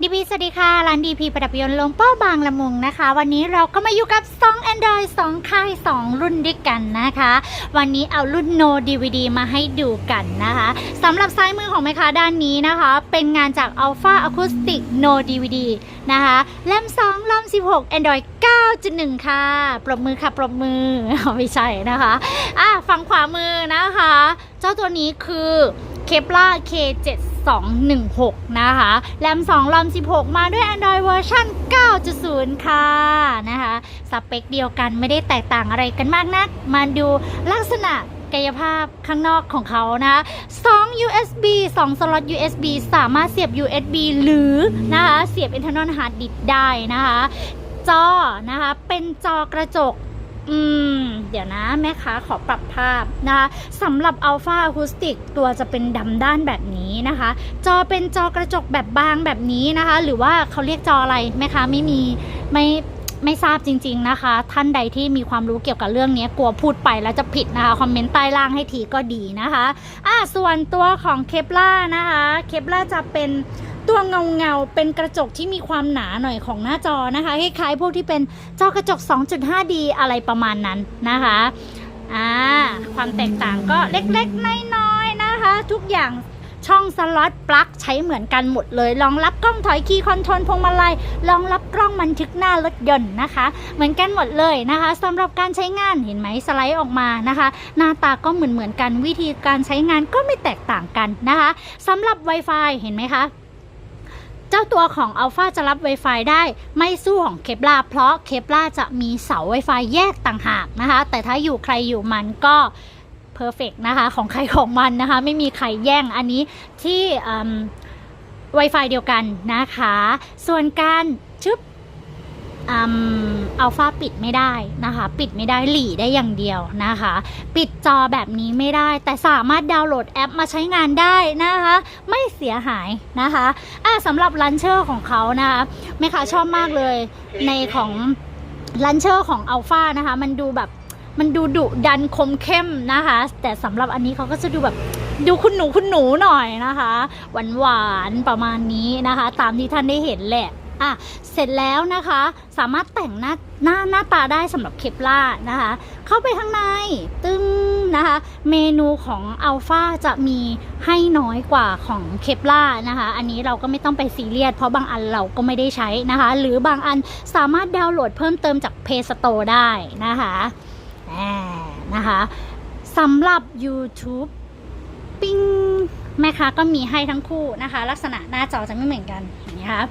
ดีพีสวัสดีค่ะ ร้านดีพีประดับยนต์ลงเป้าบางละมุงนะคะ วันนี้เราก็มาอยู่กับ 2 Android 2 ค่าย 2 รุ่นด้วยกันนะคะ วันนี้เอารุ่น No DVD มาให้ดูกันนะคะสำหรับซ้ายมือของแม่ค้าด้านนี้นะคะ เป็นงานจาก Alpha Acoustic No DVD นะคะแรม2ลำ16 Android 9.1 ค่ะ ปรบมือค่ะ ปรบมือไม่ใช่นะคะอะฝั่งขวามือนะคะ เจ้าตัวนี้คือ เคปล่า K7216 นะคะแรม2ลำ16 มาด้วย Android เวอร์ชัน9.0 ค่ะนะคะสเปคเดียวกันไม่ได้แตกต่างอะไรกันมากนัก มาดูลักษณะกายภาพข้างนอกของเขานะคะ2 USB 2 สล็อต USB สามารถเสียบ USB หรือนะคะเสียบ internal hard disk ได้นะคะ จอนะคะเป็นจอกระจก อืม เดี๋ยวนะ แม่ค้าขอปรับภาพนะคะสำหรับ Alpha Acoustic ตัวจะเป็นดำด้านแบบนี้นะคะ จอเป็นจอกระจกแบบบางแบบนี้นะคะ หรือว่าเขาเรียกจออะไรแม่ค้าไม่มีไม่ ไม่ทราบจริง ๆนะคะ ท่านใดที่มีความรู้เกี่ยวกับเรื่องนี้กลัวพูดไปแล้วจะผิดนะคะคอมเมนต์ใต้ล่างให้ทีก็ดีนะคะอะส่วนตัวของเคปล่านะคะเคปล่าจะเป็นตัวเงาเงาเป็นกระจกที่มีความหนาหน่อยของหน้าจอนะคะคล้ายๆพวกที่เป็นจอกระจก 2.5D อะไรประมาณนั้นนะคะอ่าความแตกต่างก็เล็กๆน้อยๆนะคะ ทุกอย่าง ช่องสล็อตปลั๊กใช้เหมือนกันหมดเลยรองรับกล้องถอยคีย์คอนโทรลพวงมาลัยรองรับกล้องบันทึกหน้ารถยนต์นะคะ เหมือนกันหมดเลยนะคะสำหรับการใช้งานเห็นไหมสไลด์ออกมานะคะ หน้าตาก็เหมือนเหมือนกันวิธีการใช้งานก็ไม่แตกต่างกันนะคะสำหรับ Wi-Fi เห็นไหมคะเจ้าตัวของ Alpha จะรับ Wi-Fi ได้ไม่สู้ของเคปลาเพราะเคปลาจะมีเสา Wi-Fi แยกต่างหากนะคะ แต่ถ้าอยู่ใครอยู่มันก็ perfect นะคะของใครของมันนะคะ ไม่มีใครแย่งอันนี้ที่ Wi-Fi เดียวกันนะคะ ส่วนการชึบอัลฟาปิดไม่ได้นะคะ ปิดไม่ได้หลีได้อย่างเดียวนะคะ ปิดจอแบบนี้ไม่ได้ แต่สามารถดาวน์โหลดแอปมาใช้งานได้นะคะ ไม่เสียหายนะคะะสำหรับลันเชอร์ของเขานะคะแม่ค้าชอบมากเลยในของลันเชอร์ของอัลฟานะคะ มันดูแบบ มันดูดุดันคมเข้มนะคะ แต่สำหรับอันนี้เขาก็จะดูแบบดูคุณหนูคุณหนูหน่อยนะคะ หวานหวานๆประมาณนี้นะคะ ตามที่ท่านได้เห็นแหละอะเสร็จแล้วนะคะสามารถแต่งหน้าหน้าหน้าตาได้สำหรับเคปล่านะคะ เข้าไปข้างในตึ้งนะคะ เมนูของอัลฟาจะมีให้น้อยกว่าของเคปล่านะคะ อันนี้เราก็ไม่ต้องไปซีเรียสเพราะบางอันเราก็ไม่ได้ใช้นะคะ หรือบางอันสามารถดาวน์โหลดเพิ่มเติมจาก Play Store ได้นะคะ นะคะสำหรับ YouTube ปิ้งแม่ค้าก็มีให้ทั้งคู่นะคะ ลักษณะหน้าจอจะไม่เหมือนกันอย่างนี้ค่ะ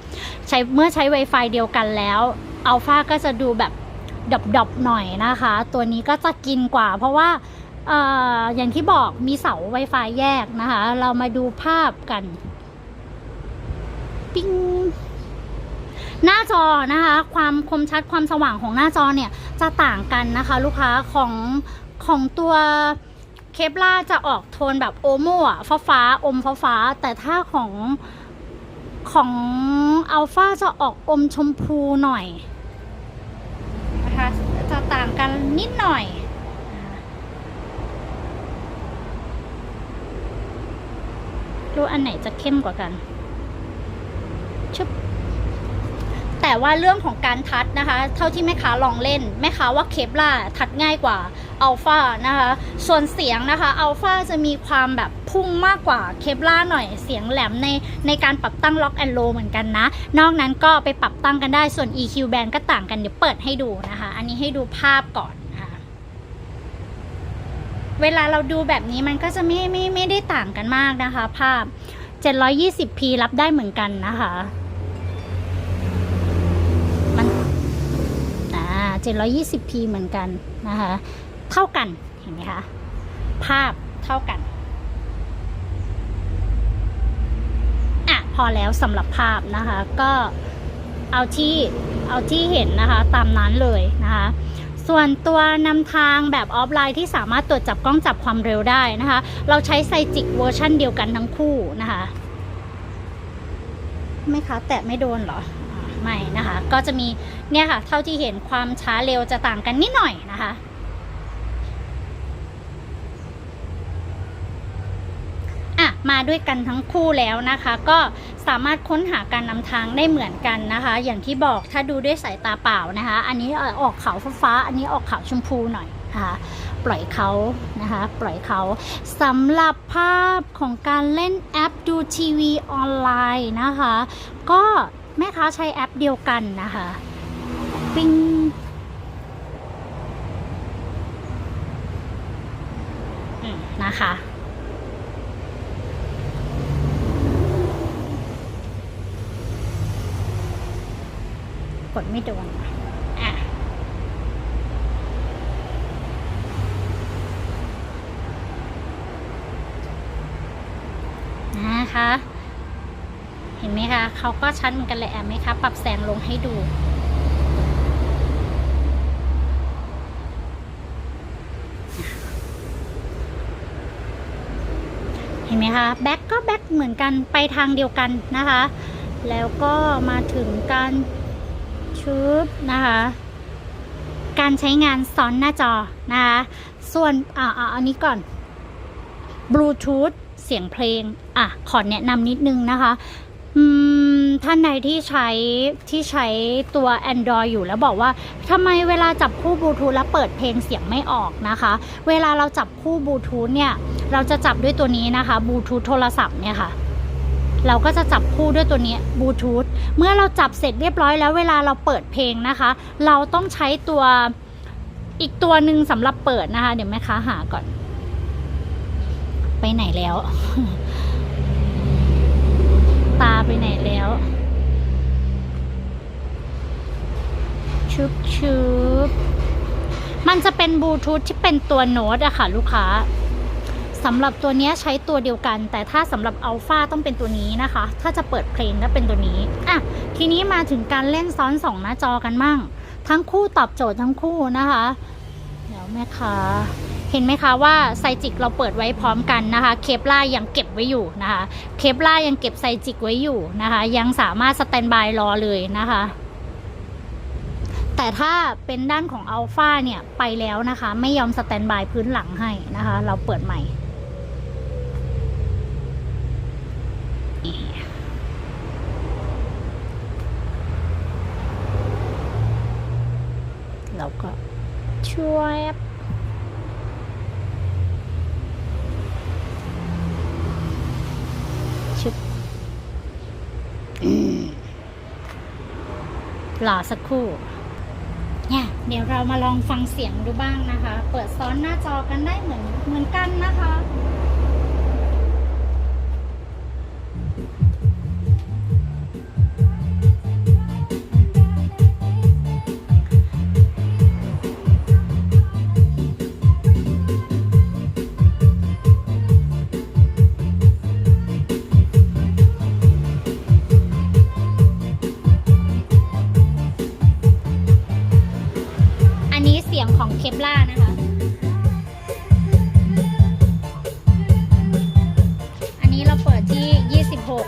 ใช้เมื่อใช้ Wi-Fi เดียวกันแล้วอัลฟาก็จะดูแบบดอบๆหน่อยนะคะ ตัวนี้ก็จะกินกว่า เพราะว่าอออย่างที่บอกมีเสา Wi-Fi แยกนะคะ เรามาดูภาพกัน ปิ้ง หน้าจอนะคะ ความคมชัดความสว่างของหน้าจอเนี่ยจะต่างกันนะคะ ลูกค้าของของตัวเคปล่าจะออกโทนแบบโอโมอะฟ้าฟ้าๆอมฟ้าฟ้าๆแต่ถ้าของของอัลฟาจะออกอมชมพูหน่อยนะคะจะต่างกันนิดหน่อยรู้อันไหนจะเข้มกว่ากันชุบ แต่ว่าเรื่องของการทัดนะคะ เท่าที่แม่ค้าลองเล่น แม่ค้าว่าเคปล่าทัดง่ายกว่าอัลฟานะคะ ส่วนเสียงนะคะอัลฟาจะมีความแบบพุ่งมากกว่าเคปล่าหน่อยเสียงแหลมในในการปรับตั้งล็อกแอนโลเหมือนกันนะ นอกนั้นก็ไปปรับตั้งกันได้ส่วน EQ band ก็ต่างกันเดี๋ยวเปิดให้ดูนะคะ อันนี้ให้ดูภาพก่อนนะคะเวลาเราดูแบบนี้มันก็จะไม่ไม่ไม่ได้ต่างกันมากนะคะ ภาพ 720p รับได้เหมือนกันนะคะ 720p เหมือนกันนะคะ เท่ากันเห็นไหมคะ ภาพเท่ากันอะพอแล้วสำหรับภาพนะคะ ก็เอาที่เอาที่เห็นนะคะ ตามนั้นเลยนะคะส่วนตัวนำทางแบบออฟไลน์ที่สามารถตรวจจับกล้องจับความเร็วได้นะคะ เราใช้ไซจิกเวอร์ชันเดียวกันทั้งคู่นะคะ ไม่คะแตะไม่โดนเหรอ ไม่นะคะ ก็จะมี เนี่ยค่ะ เท่าที่เห็นความช้าเร็วจะต่างกันนิดหน่อยนะคะ อะ มาด้วยกันทั้งคู่แล้วนะคะ ก็สามารถค้นหาการนำทางได้เหมือนกันนะคะ อย่างที่บอกถ้าดูด้วยสายตาเปล่านะคะ อันนี้ออกขาวฟ้าอันนี้ออกขาวชมพูหน่อยนะคะปล่อยเขานะคะ ปล่อยเขาสำหรับภาพของการเล่นแอปดูทีวีออนไลน์นะคะ ก็แม่ค้าใช้แอปเดียวกันนะคะ ปิ้งนะคะ กดไม่โดนอะนะคะ เห็นไหมคะเขาก็ชัดเหมือนกันเลยแอบไหมคะ ปรับแสงลงให้ดู เห็น ไหมคะแบ็กก็แบ็กเหมือนกันไปทางเดียวกันนะคะ แล้วก็มาถึงการชุบนะคะการใช้งานซ้อนหน้าจอนะคะส่วนอ่าอ่าอันนี้ก่อนบลูทูธเสียงเพลง อะ ขอแนะนำนิดนึงนะคะ อืม ท่านใดที่ใช้ที่ใช้ตัว Android อยู่แล้วบอกว่าทำไมเวลาจับคู่บลูทูธแล้วเปิดเพลงเสียงไม่ออกนะคะ เวลาเราจับคู่บลูทูธเนี่ย เราจะจับด้วยตัวนี้นะคะบลูทูธโทรศัพท์เนี่ยค่ะ เราก็จะจับคู่ด้วยตัวนี้บลูทูธเมื่อเราจับเสร็จเรียบร้อยแล้วเวลาเราเปิดเพลงนะคะ เราต้องใช้ตัวอีกตัวหนึ่งสำหรับเปิดนะคะ เดี๋ยวแม่ค้าหาก่อน ไปไหนแล้ว ตาไปไหนแล้วชุบชุบมันจะเป็นบลูทูธที่เป็นตัวโน้ตอะค่ะ ลูกค้า สำหรับตัวนี้ใช้ตัวเดียวกัน แต่ถ้าสำหรับอัลฟาต้องเป็นตัวนี้นะคะ ถ้าจะเปิดเพลงก็เป็นตัวนี้อะทีนี้มาถึงการเล่นซ้อนสองหน้าจอกันมั่ง ทั้งคู่ตอบโจทย์ทั้งคู่นะคะเดี๋ยวแม่ค้าเห็นไหมคะว่าไซจิกเราเปิดไว้พร้อมกันนะคะ เคปล่ายังเก็บไว้อยู่นะคะ เคปล่ายังเก็บไซจิกไว้อยู่นะคะ ยังสามารถสแตนบายรอเลยนะคะแต่ถ้าเป็นด้านของอัลฟาเนี่ย ไปแล้วนะคะ ไม่ยอมสแตนบายพื้นหลังให้นะคะ เราเปิดใหม่ เราก็ช่ วบชุบหล่อสักครู่เนี่ยเดี๋ยวเรามาลองฟังเสียงดูบ้างนะคะ เปิดซ้อนหน้าจอกันได้เหมือนเหมือนกันนะคะ ยงของเคปล่านะคะ อันนี้เราเปิดที่ 26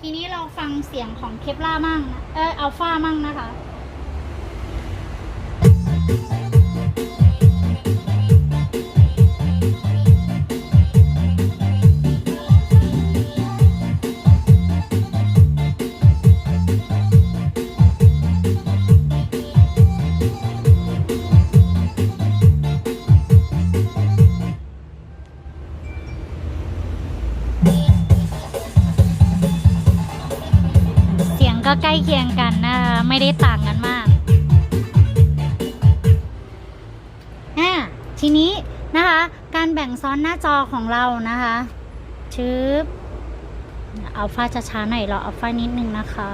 ทีนี้เราฟังเสียงของเคปล่ามั่งนะเอออัลฟามั่งนะคะ เคียงกันนะคะไม่ได้ต่างกันมากอ่าทีนี้นะคะ การแบ่งซ้อนหน้าจอของเรานะคะชึบอัลฟาจะช้าหน่อยรออัลฟานิดนึงนะคะ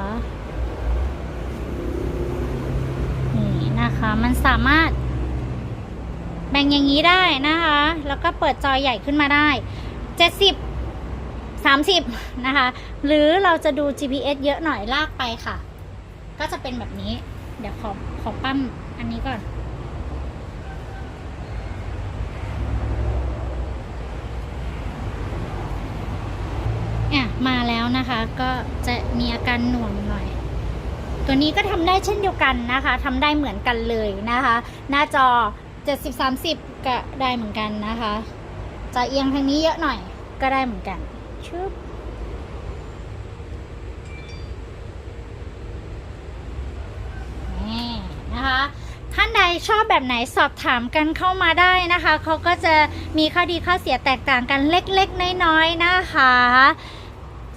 นี่นะคะ มันสามารถ แบ่งอย่างนี้ได้นะคะ แล้วก็เปิดจอใหญ่ขึ้นมาได้ 70 30 นะคะ หรือเราจะดู GPS เยอะหน่อยลากไปค่ะ ก็จะเป็นแบบนี้ เดี๋ยวขอขอปั้มอันนี้ก่อน อะ มาแล้วนะคะ ก็จะมีอาการหน่วงหน่อย ตัวนี้ก็ทำได้เช่นเดียวกันนะคะทำได้เหมือนกันเลยนะคะ หน้าจอ 70 30 ก็ได้เหมือนกันนะคะ จะเอียงทางนี้เยอะหน่อยก็ได้เหมือนกัน ชึบนี่นะคะท่านใดชอบแบบไหนสอบถามกันเข้ามาได้นะคะ เขาก็จะมีข้อดีข้อเสียแตกต่างกันเล็กๆ น้อยๆ นะคะ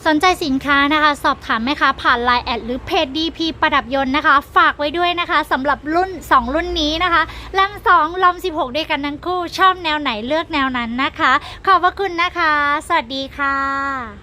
สนใจสินค้านะคะ สอบถามไหมคะผ่าน Line แอดหรือเพจ DP ประดับยนต์นะคะ ฝากไว้ด้วยนะคะสำหรับรุ่น 2 รุ่นนี้นะคะลำ2ลำ16 ด้วยกันทั้งคู่ ชอบแนวไหนเลือกแนวนั้นนะคะ ขอบพระคุณนะคะ สวัสดีค่ะ